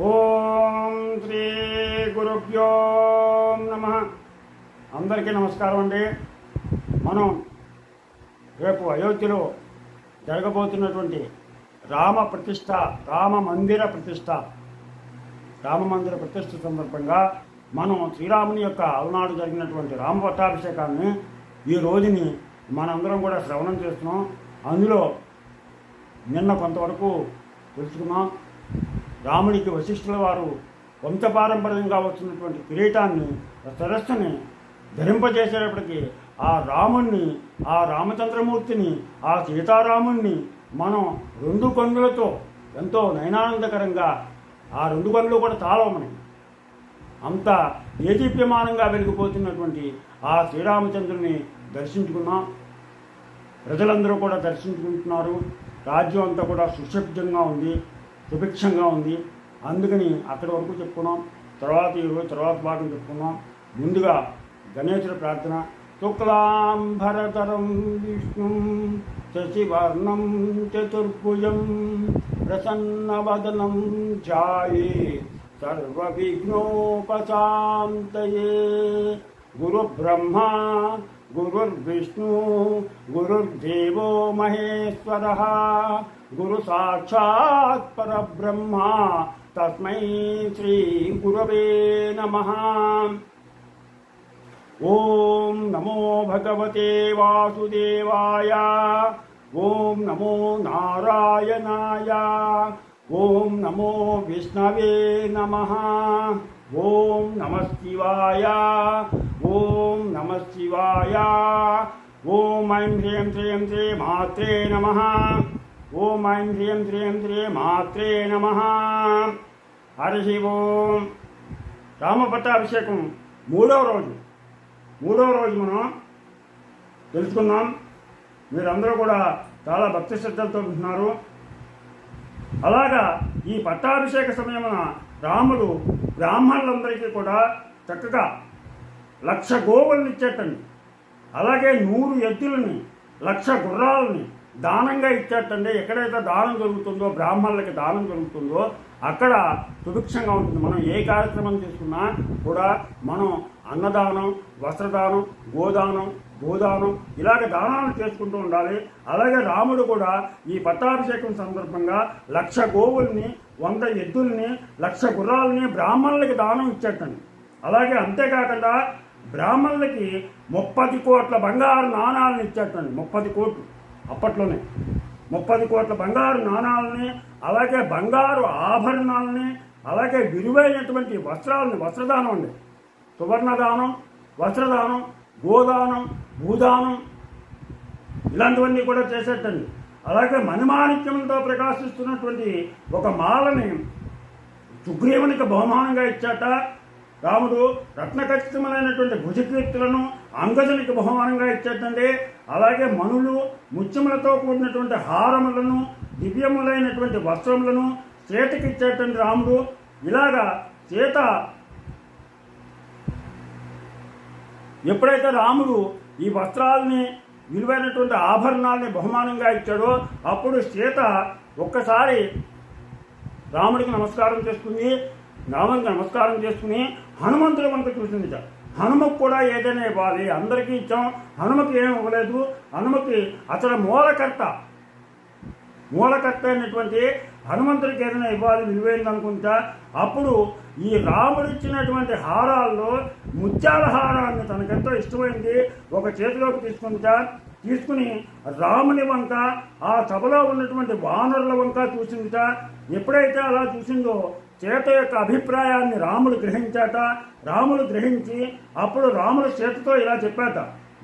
ఓం శ్రీ గురుభ్యో నమ. అందరికీ నమస్కారం అండి. మనం రేపు అయోధ్యలో జరగబోతున్నటువంటి రామ ప్రతిష్ట రామ మందిర ప్రతిష్ట రామ మందిర ప్రతిష్ట సందర్భంగా మనం శ్రీరాముని యొక్క అలనాడు జరిగినటువంటి రామ పట్టాభిషేకాన్ని ఈ రోజుని మనందరం కూడా శ్రవణం చేస్తున్నాం. అందులో నిన్న కొంతవరకు తెలుసుకున్నాం. రాముడికి వశిష్ఠుల వారు వంశపారంపర్యంగా వస్తున్నటువంటి కిరీటాన్ని సరస్సుని ధరింపజేసేటప్పటికీ ఆ రాముణ్ణి ఆ రామచంద్రమూర్తిని ఆ సీతారాముణ్ణి మనం రెండు కన్నులతో ఎంతో నయనానందకరంగా ఆ రెండు కన్నులు కూడా చాలా మనకి అంత ఏదీప్యమానంగా వెలిగిపోతున్నటువంటి ఆ శ్రీరామచంద్రుని దర్శించుకున్నాం. ప్రజలందరూ కూడా దర్శించుకుంటున్నారు. రాజ్యం అంతా కూడా సుశబ్దంగా ఉంది. సుభిక్షంగా ఉంది. అందుకని అక్కడి వరకు చెప్పుకున్నాం. తర్వాత ఈరోజు తర్వాత భాగం చెప్పుకున్నాం. ముందుగా గణేశుడి ప్రార్థన. శుక్లాంబరతరం విష్ణు శశివర్ణం చతుర్భుజం ప్రసన్నవదనం ఛాయే సర్వవిఘ్నోపశాంతయే. గురుబ్రహ్మ గురుర్విష్ణు గురుర్దేవో మహేశ్వర గురు సాక్షాత్ పరబ్రహ్మ తస్మై శ్రీ గురవే నమ ఓం నమో భగవతే వాసుదేవాయ ఓం నమో నారాయణాయ ఓం నమో విష్ణవే నమ ఓం నమ శివాయ ఓం నమ శివాయ. ఓం ఐం హ్రీం శ్రీం శ్రీ మాత్రే నమ. ఓం ఐం హ్రీం శ్రీం శ్రీ మాత్రే నమ. హరి ఓం. రామపట్టాభిషేకం మూడవ రోజు. మూడవ రోజు మనం తెలుసుకున్నాం మీరందరూ కూడా చాలా భక్తి శ్రద్ధలతో ఉంటున్నారు అలాగా ఈ పట్టాభిషేక సమయమున రాముడు బ్రాహ్మణులందరికీ కూడా చక్కగా లక్ష గోవుల్ని ఇచ్చేటండి. అలాగే నూరు ఎద్దులని లక్ష గుర్రాలని దానంగా ఇచ్చేటండి. ఎక్కడైతే దానం జరుగుతుందో బ్రాహ్మణులకి దానం జరుగుతుందో అక్కడ సుభిక్షంగా ఉంటుంది. మనం ఏ కార్యక్రమం తీసుకున్నా కూడా మనం అన్నదానం వస్త్రదానం గోదానం భూదానం ఇలాగ దానాలు చేసుకుంటూ ఉండాలి. అలాగే రాముడు కూడా ఈ పట్టాభిషేకం సందర్భంగా లక్ష గోవుల్ని వంద ఎద్దుల్ని లక్ష గుర్రాలని బ్రాహ్మణులకి దానం ఇచ్చేటండి. అలాగే అంతేకాకుండా బ్రాహ్మణులకి ముప్పది కోట్ల బంగారు నాణాలను ఇచ్చేటండి ముప్పది కోట్లు. అప్పట్లోనే. ముప్పది కోట్ల బంగారు నాణాలని అలాగే బంగారు ఆభరణాలని అలాగే విలువైనటువంటి వస్త్రాలని వస్త్రదానం అండి. సువర్ణదానం వస్త్రదానం గోదానం భూదానం ఇలాంటివన్నీ కూడా చేసేటండి. అలాగే మణిమాణిక్యంతో ప్రకాశిస్తున్నటువంటి ఒక మాలని సుగ్రీవునికి బహుమానంగా ఇచ్చాట. రాముడు రత్నఖచ్చితములైనటువంటి భుజకీర్తులను అంగజునికి బహుమానంగా ఇచ్చేటండి అలాగే మనులు ముత్యములతో కూడినటువంటి హారములను దివ్యములైనటువంటి వస్త్రములను సీతకి ఇచ్చేటండి రాముడు ఇలాగా చేత ఎప్పుడైతే రాముడు ఈ వస్త్రాలని విలువైనటువంటి ఆభరణాలని బహుమానంగా ఇచ్చాడో అప్పుడు సీత ఒక్కసారి రాముడికి నమస్కారం చేసుకుంది. రామునికి నమస్కారం చేసుకుని హనుమంతుడు వంక చూసిందిట. హనుమకు కూడా ఏదైనా ఇవ్వాలి అందరికీ ఇచ్చాం హనుమకి ఏం ఇవ్వలేదు హనుమకి అతడు మూలకర్త. మూలకర్త అయినటువంటి హనుమంతుడికి ఏదైనా ఇవ్వాలి విలువైంది అనుకుంటా అప్పుడు ఈ రాముడు ఇచ్చినటువంటి హారాల్లో ముత్యాల హారాన్ని తనకెంతో ఇష్టమైంది ఒక చేతిలోకి తీసుకుంటా తీసుకుని రాముని వంక ఆ సభలో ఉన్నటువంటి వానరుల వంక చూసిందిట. ఎప్పుడైతే అలా చూసిందో చేత యొక్క అభిప్రాయాన్ని రాములు గ్రహించాట. రాములు గ్రహించి అప్పుడు రాములు చేతతో ఇలా చెప్పాట.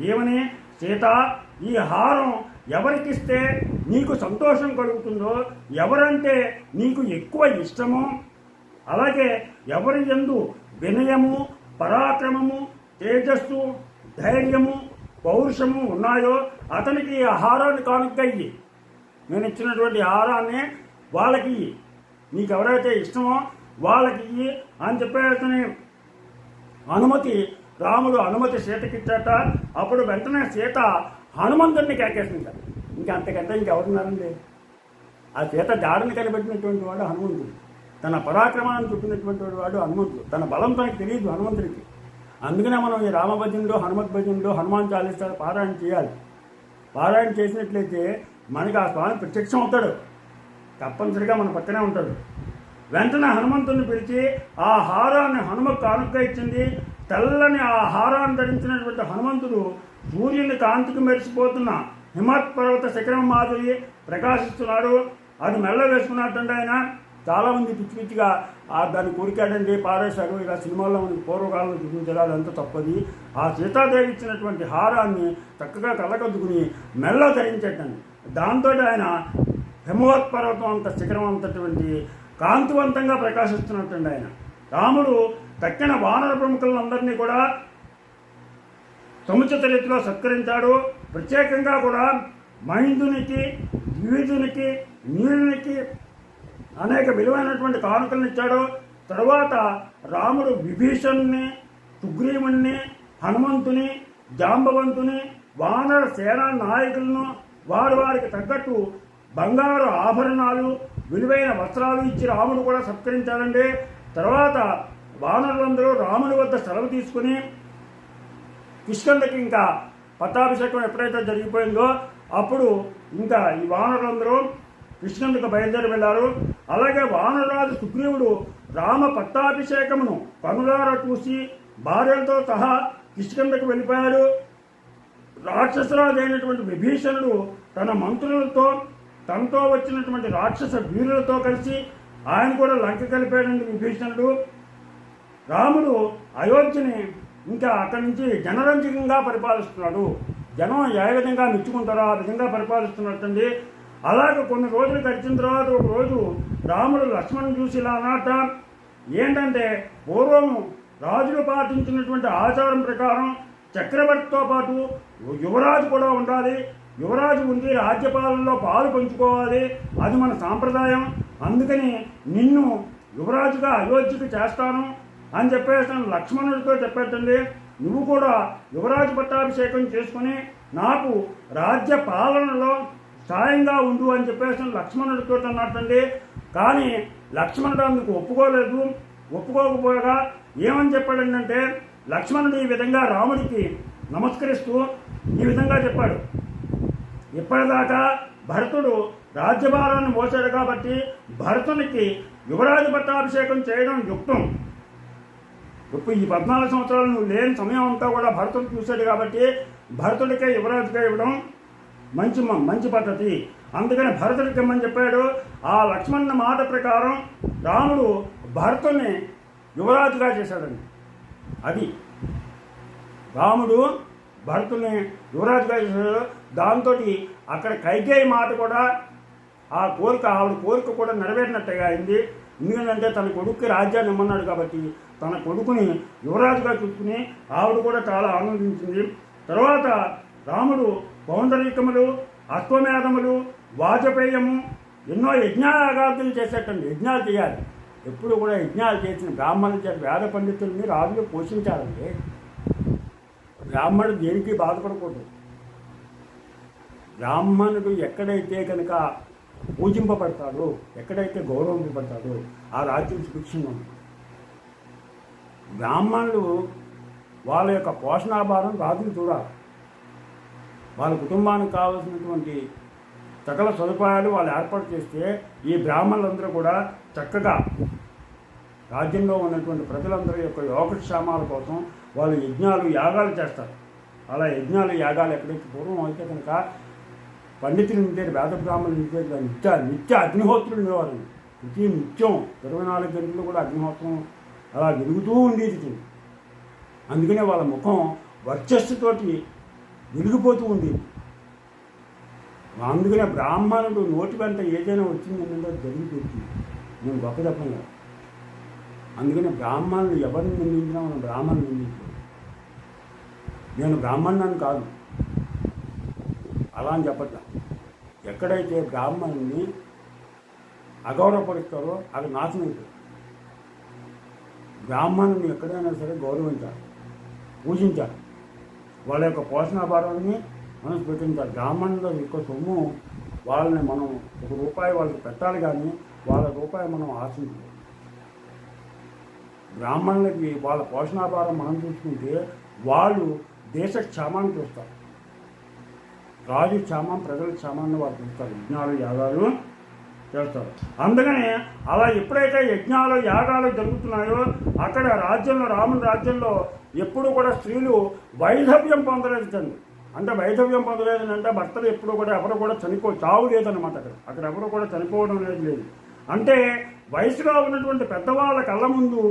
ఏమని? సీత ఈ హారం ఎవరికిస్తే నీకు సంతోషం కలుగుతుందో ఎవరంటే నీకు ఎక్కువ ఇష్టమో అలాగే ఎవరి ఎందు వినయము పరాక్రమము తేజస్సు ధైర్యము పౌరుషము ఉన్నాయో అతనికి ఈ ఆహారాన్ని కానుక ఇయ్యి నేను ఇచ్చినటువంటి ఆహారాన్ని వాళ్ళకి నీకు ఎవరైతే ఇష్టమో వాళ్ళకి ఇయ్యి అని చెప్పేసి అనుమతి రాముడు అనుమతి సీతకిచ్చాట. అప్పుడు వెంటనే సీత హనుమంతుడిని కేకేసింది. ఇంకా అంతకంటే ఇంకెవరున్నారండి? ఆ సీత దాడిని కనిపెట్టినటువంటి వాడు హనుమంతుడు. తన పరాక్రమాన్ని చూపినటువంటి వాడు హనుమంతుడు. తన బలం తనకు తెలియదు హనుమంతుడికి. అందుకనే మనం ఈ రామభజనలో హనుమత్ భజనలో హనుమాన్ చాలీసా పారాయణ చేయాలి. పారాయణ చేసినట్లయితే మనకి ఆ స్వామి ప్రత్యక్షం అవుతాడు తప్పనిసరిగా మన పక్కనే ఉంటాడు వెంటనే హనుమంతుని పిలిచి ఆ హారాన్ని హనుమకు కానుక ఇచ్చింది. తెల్లని ఆ హారాన్ని ధరించినటువంటి హనుమంతుడు సూర్యుని కాంతికి మెరిసిపోతున్న హిమత్ పర్వత శిఖరం మాదిరి ప్రకాశిస్తున్నాడు. అది మెల్ల వేసుకున్నట్టండి ఆయన చాలామంది పిచ్చి పిచ్చిగా ఆ దాన్ని కోరికాడండి పారేశాడు. ఇలా సినిమాల్లో మనకి పూర్వకాలంలో చూపించారు అదంతా తప్పది. ఆ సీతాదేవి ఇచ్చినటువంటి హారాన్ని చక్కగా కళ్ళకద్దుకుని మెల్ల ధరించేటండి దాంతో ఆయన హిమవత్ పర్వతం అంత శిఖరం అంతటువంటి కాంతివంతంగా ప్రకాశిస్తున్నట్టండి ఆయన. రాముడు తక్కిన వానర ప్రముఖులందరినీ కూడా సముచిత రీతిలో సత్కరించాడు. ప్రత్యేకంగా కూడా మహిందునికి ద్విజునికి నీలునికి అనేక విలువైనటువంటి కానుకలను ఇచ్చాడు తరువాత రాముడు విభీషణ్ణి సుగ్రీవుణ్ణి హనుమంతుని జాంబవంతుని వానర సేనా నాయకులను వారు వారికి తగ్గట్టు బంగారు ఆభరణాలు విలువైన వస్త్రాలు ఇచ్చి రాముడు కూడా సత్కరించాడండి తర్వాత వానరులందరూ రాముని వద్ద సెలవు తీసుకుని కిష్కందకి ఇంకా పట్టాభిషేకం ఎప్పుడైతే జరిగిపోయిందో అప్పుడు ఇంకా ఈ వానరులందరూ కృష్ణందుకు బయలుదేరి వెళ్ళారు. అలాగే వానరాజు సుగ్రీవుడు రామ పట్టాభిషేకమును కనులార చూసి భార్యలతో సహా కిష్కందకు వెళ్ళిపోయాడు. రాక్షసరాజు అయినటువంటి విభీషణుడు తన మంత్రులతో తనతో వచ్చినటువంటి రాక్షస వీరులతో కలిసి ఆయన కూడా లంక కలిపాడండి విభీషణుడు రాముడు అయోధ్యని ఇంకా అక్కడి నుంచి జనరంజకంగా పరిపాలిస్తున్నాడు. జనం ఏ విధంగా మెచ్చుకుంటారో ఆ విధంగా పరిపాలిస్తున్నట్టండి. అలాగే కొన్ని రోజులు గడిచిన తర్వాత ఒక రోజు రాముడు లక్ష్మణ్ చూసి ఇలా అన్నట ఏంటంటే పూర్వం రాజులు పాటించినటువంటి ఆచారం ప్రకారం చక్రవర్తితో పాటు యువరాజు కూడా ఉండాలి. యువరాజు ఉంది రాజ్యపాలనలో పాలు పంచుకోవాలి. అది మన సాంప్రదాయం. అందుకని నిన్ను యువరాజుగా అయోధ్యకు చేస్తాను అని చెప్పేసి లక్ష్మణుడితో చెప్పేటండి. నువ్వు కూడా యువరాజు పట్టాభిషేకం చేసుకుని నాకు రాజ్య పాలనలో సాయంగా ఉండు అని చెప్పేసి లక్ష్మణుడితో అన్నట్టండి కానీ లక్ష్మణుడు అందుకు ఒప్పుకోలేదు. ఒప్పుకోకపోగా ఏమని చెప్పాడంటే లక్ష్మణుడు ఈ విధంగా రాముడికి నమస్కరిస్తూ ఈ విధంగా చెప్పాడు. ఇప్పటిదాకా భరతుడు రాజ్యభారాన్ని మోసాడు కాబట్టి భరతునికి యువరాజు పట్టాభిషేకం చేయడం యుక్తం. ఇప్పుడు ఈ పద్నాలుగు సంవత్సరాలు నువ్వు లేని సమయం అంతా కూడా భరతుడు చూశాడు కాబట్టి భరతుడికే యువరాజుగా ఇవ్వడం మంచి మంచి పద్ధతి. అందుకని భరతుడికి ఇమ్మని చెప్పాడు ఆ లక్ష్మణ్ మాట ప్రకారం రాముడు భరతుని యువరాజుగా చేశాడండి. అది రాముడు భరతుని యువరాజుగా చేశాడు. దాంతో అక్కడ కైకేయి మాట కూడా ఆ కోరిక ఆవిడ కోరిక కూడా నెరవేరినట్టుగా అయింది. ఎందుకంటే తన కొడుక్కి రాజ్యాన్ని ఇమ్మన్నాడు కాబట్టి తన కొడుకుని యువరాజుగా చూసుకుని ఆవిడ కూడా చాలా ఆనందించింది. తర్వాత రాముడు పౌండరీకములు అశ్వమేధములు వాజపేయము ఎన్నో యజ్ఞాగాదులు చేసేటండి. యజ్ఞాలు చేయాలి. ఎప్పుడు కూడా యజ్ఞాలు చేసిన బ్రాహ్మణులు చేత వేద పండితుల్ని రాజులు పోషించాలండి. బ్రాహ్మణుడు దేనికి బాధపడకూడదు. బ్రాహ్మణుడు ఎక్కడైతే కనుక పూజింపబడతాడో ఎక్కడైతే గౌరవింపబడతాడో ఆ రాజ్యం సుభిక్షంగా ఉంటుంది. బ్రాహ్మణులు వాళ్ళ యొక్క పోషణాభారం రాజులు చూడాలి. వాళ్ళ కుటుంబానికి కావాల్సినటువంటి సకల సదుపాయాలు వాళ్ళు ఏర్పాటు చేస్తే ఈ బ్రాహ్మణులందరూ కూడా చక్కగా రాజ్యంలో ఉన్నటువంటి ప్రజలందరి యొక్క యోగక్షేమాల కోసం వాళ్ళు యజ్ఞాలు యాగాలు చేస్తారు. అలా యజ్ఞాలు యాగాలు ఎక్కడైతే పూర్వం అయితే కనుక పండితులు ఉండేది వేద బ్రాహ్మణులు ఉండేది నిత్య నిత్య అగ్నిహోత్రులు ఉండేవారు ప్రతి నిత్యం ఇరవై నాలుగు గంటలు కూడా అగ్నిహోత్రం అలా వెలుగుతూ ఉండేది అందుకనే వాళ్ళ ముఖం వర్చస్సుతోటి వెలిగిపోతూ ఉండేది. అందుకనే బ్రాహ్మణుడు నోటి వెంట ఏదైనా వచ్చిందంటే జరిగిపోతుంది నేను గొప్ప చెప్పను అందుకనే బ్రాహ్మణులు ఎవరిని నిందించినా మనం బ్రాహ్మణులు నిందించాం నేను బ్రాహ్మణాన్ని కాదు. అలా అని చెప్పట్లా. ఎక్కడైతే బ్రాహ్మణుని అగౌరవపరుస్తారో అది నాశనం అవుతుంది బ్రాహ్మణుని ఎక్కడైనా సరే గౌరవించాలి పూజించాలి. వాళ్ళ యొక్క పోషణాభారాన్ని మనం పెట్టించాలి. బ్రాహ్మణుల యొక్క సొమ్ము వాళ్ళని మనం ఒక రూపాయి వాళ్ళకి పెట్టాలి కానీ వాళ్ళ రూపాయి మనం ఆశించాలి బ్రాహ్మణులకి వాళ్ళ పోషణాభారం మనం చూసుకుంటే వాళ్ళు దేశ క్షేమాన్ని చూస్తారు. రాజు క్షేమం ప్రజల క్షేమాన్ని వాళ్ళు చూస్తారు యజ్ఞాలు యాగాలు చేస్తారు. అందుకని అలా ఎప్పుడైతే యజ్ఞాలు యాగాలు జరుగుతున్నాయో అక్కడ రాజ్యంలో రాముని రాజ్యంలో ఎప్పుడు కూడా స్త్రీలు వైధవ్యం పొందలేదు తండ్రి అంటే వైధవ్యం పొందలేదు అంటే భర్తలు ఎప్పుడు కూడా ఎవరు కూడా చనిపో చావు లేదనమాట అక్కడ. అక్కడ ఎవరు కూడా చనిపోవడం అనేది లేదు. అంటే వయసులో ఉన్నటువంటి పెద్దవాళ్ళ కళ్ళ ముందు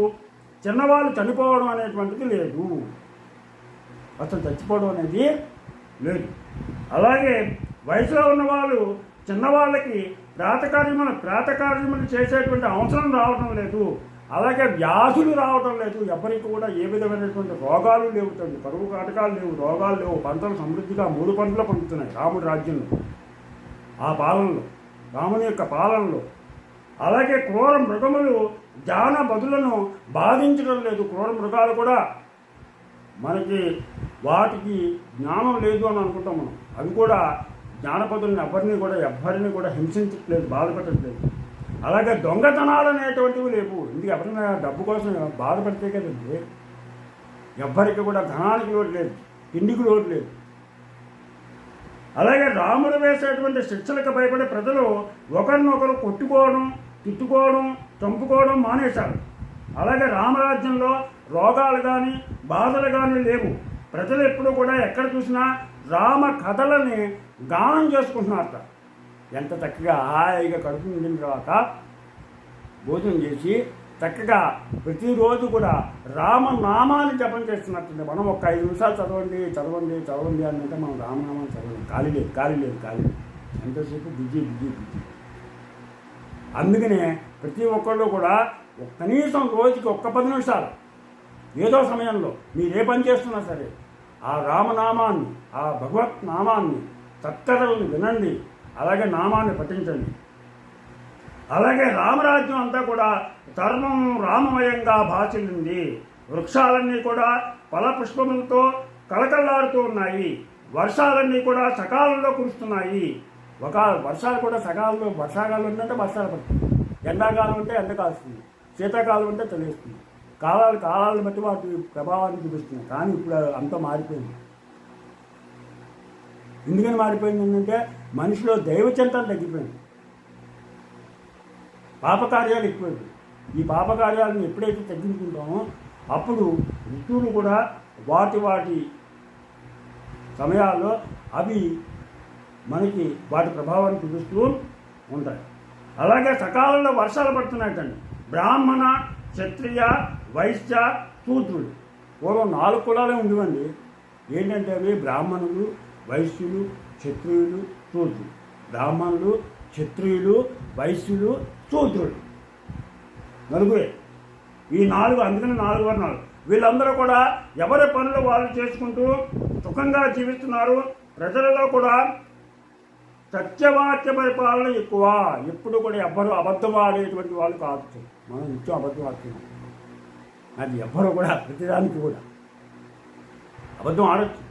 చిన్నవాళ్ళు చనిపోవడం అనేటువంటిది లేదు. అసలు చచ్చిపోవడం అనేది లేదు. అలాగే వయసులో ఉన్నవాళ్ళు చిన్నవాళ్ళకి ప్రాతకార్యములు ప్రాతకార్యములు చేసేటువంటి అవసరం రావడం లేదు. అలాగే వ్యాధులు రావడం లేదు. ఎవరికి కూడా ఏ విధమైనటువంటి రోగాలు లేవు. తండ్రి కరువు కాటకాలు లేవు రోగాలు లేవు. పంటలు సమృద్ధిగా మూడు పంటలు పండుతున్నాయి రాముడి రాజ్యంలో. ఆ పాలనలో రాముని యొక్క పాలనలో. అలాగే క్రూర మృగములు జాన బదులను బాధించడం లేదు. క్రూర మృగాలు కూడా మనకి వాటికి జ్ఞానం లేదు అని అనుకుంటాం మనం. అవి కూడా జ్ఞానపదులను ఎవరిని కూడా ఎవ్వరిని కూడా హింసించట్లేదు బాధపెట్టట్లేదు అలాగే దొంగతనాలు అనేటువంటివి లేవు. ఇందుకు ఎవరైనా డబ్బు కోసం బాధపడితే కదండి ఎవ్వరికి కూడా ధనానికి లోటు లేదు తిండికి లోటు లేదు. అలాగే రాముడు వేసేటువంటి శిక్షలకు భయపడే ప్రజలు ఒకరినొకరు కొట్టుకోవడం తిట్టుకోవడం చంపుకోవడం మానేశారు. అలాగే రామరాజ్యంలో రోగాలు కానీ బాధలు కానీ లేవు. ప్రజలు ఎప్పుడు కూడా ఎక్కడ చూసినా రామ కథలని గానం చేసుకుంటున్నారట. ఎంత చక్కగా హాయిగా కడుపు నిండిన తర్వాత భోజనం చేసి చక్కగా ప్రతిరోజు కూడా రామనామాన్ని జపం చేస్తున్నట్టుంది. మనం ఒక ఐదు నిమిషాలు చదవండి చదవండి చదవండి అని అంటే మనం రామనామాన్ని చదవండి ఖాళీ లేదు ఖాళీ లేదు ఖాళీ లేదు. ఎంతసేపు బిజీ బిజీ బిజీ. అందుకనే ప్రతి ఒక్కళ్ళు కూడా కనీసం రోజుకి ఒక్క పది నిమిషాలు ఏదో సమయంలో మీరు ఏ పని చేస్తున్నా సరే ఆ రామనామాన్ని ఆ భగవత్ నామాన్ని చక్కరల్ని వినండి అలాగే నామాన్ని పఠించండి. అలాగే రామరాజ్యం అంతా కూడా ధర్మం రామమయంగా భాషిల్లింది వృక్షాలన్నీ కూడా ఫలపుష్పములతో కళకళలాడుతూ ఉన్నాయి. వర్షాలన్నీ కూడా సకాలంలో కురుస్తున్నాయి. ఒక వర్షాలు కూడా సకాలంలో వర్షాకాలం ఉందంటే వర్షాలు పడుతుంది ఎండాకాలం ఉంటే ఎండ కాస్తుంది శీతాకాలం ఉంటే తెలియస్తుంది కాలాలు కాలాలను బట్టి వాటి ప్రభావాన్ని చూపిస్తుంది కానీ ఇప్పుడు అంతా మారిపోయింది. ఎందుకని మారిపోయింది ఏంటంటే మనిషిలో దైవ చింతన తగ్గిపోయింది పాపకార్యాలు ఎక్కువైపోయి ఈ పాపకార్యాలను ఎప్పుడైతే తగ్గించుకుంటామో అప్పుడు ఋతువులు కూడా వాటి వాటి సమయాల్లో అవి మనకి వాటి ప్రభావాన్ని చూపిస్తూ ఉంటాయి. అలాగే సకాలంలో వర్షాలు పడుతున్నాయటండి. బ్రాహ్మణ క్షత్రియ వైశ్య శూద్రులు పూర్వం నాలుగు కులాలే ఉండేవండి. ఏంటంటే అవి బ్రాహ్మణులు వైశ్యులు క్షత్రియులు శూద్రులు బ్రాహ్మణులు క్షత్రియులు వైశ్యులు శూద్రులు నలుగురే. ఈ నాలుగు అందుకని నాలుగు వర్ణాలు. వీళ్ళందరూ కూడా ఎవరి పనులు వాళ్ళు చేసుకుంటూ సుఖంగా జీవిస్తున్నారు. ప్రజలలో కూడా సత్యవాక్య పరిపాలన ఎక్కువ. ఎప్పుడు కూడా ఎవ్వరు అబద్ధం ఆడేటువంటి వాళ్ళు కాదు. మనం నిత్యం అబద్ధం ఆడుతున్నాం. అది ఎవ్వరు కూడా ప్రతిదానికి కూడా. అబద్ధం ఆడచ్చు.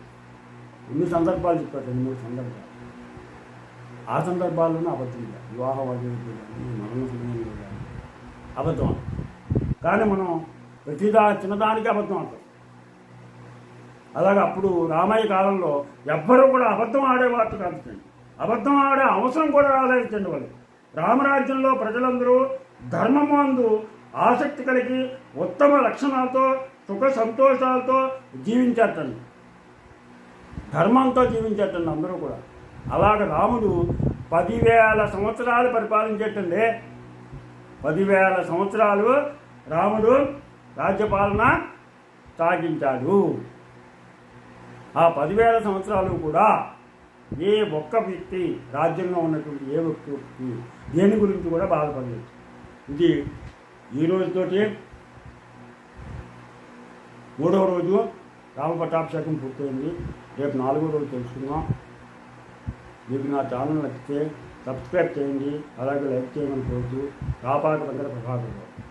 ఎన్ని సందర్భాలు చెప్పారు? రెండు మూడు సందర్భాలు. ఆ సందర్భాల్లోనే అబద్ధం లేదు. వివాహ వదిలింది మరణ సమయంలో కానీ అబద్ధం కానీ మనం ప్రతిదా చిన్నదానికి అబద్ధం ఆడతాం. అలాగే అప్పుడు రామయ్య కాలంలో ఎవ్వరూ కూడా అబద్ధం ఆడేవారు కాదు అబద్ధం ఆడే అవసరం కూడా రాలేదండి వాళ్ళు రామరాజ్యంలో ప్రజలందరూ ధర్మమందు ఆసక్తి కలిగి ఉత్తమ లక్షణాలతో సుఖ సంతోషాలతో జీవించేటండి ధర్మంతో జీవించేటండి అందరూ కూడా. అలాగ రాముడు పదివేల సంవత్సరాలు పరిపాలించేటండి. పదివేల సంవత్సరాలు రాముడు రాజ్యపాలన సాగించాడు. ఆ పదివేల సంవత్సరాలు కూడా ఏ ఒక్క వ్యక్తి రాజ్యంలో ఉన్నటువంటి ఏ ఒక్క వ్యక్తి దేని గురించి కూడా బాధపడలేదు. ఇది ఈ రోజుతోటి మూడవ రోజు రామపట్టాభిషేకం పూర్తయింది. రేపు నాలుగో రోజు తెలుసుకుందాం. మీకు నా ఛానల్ నచ్చితే సబ్స్క్రైబ్ చేయండి. అలాగే లైక్ చేయమని కోరుతూ కాపాడు దగ్గర ప్రభాకర్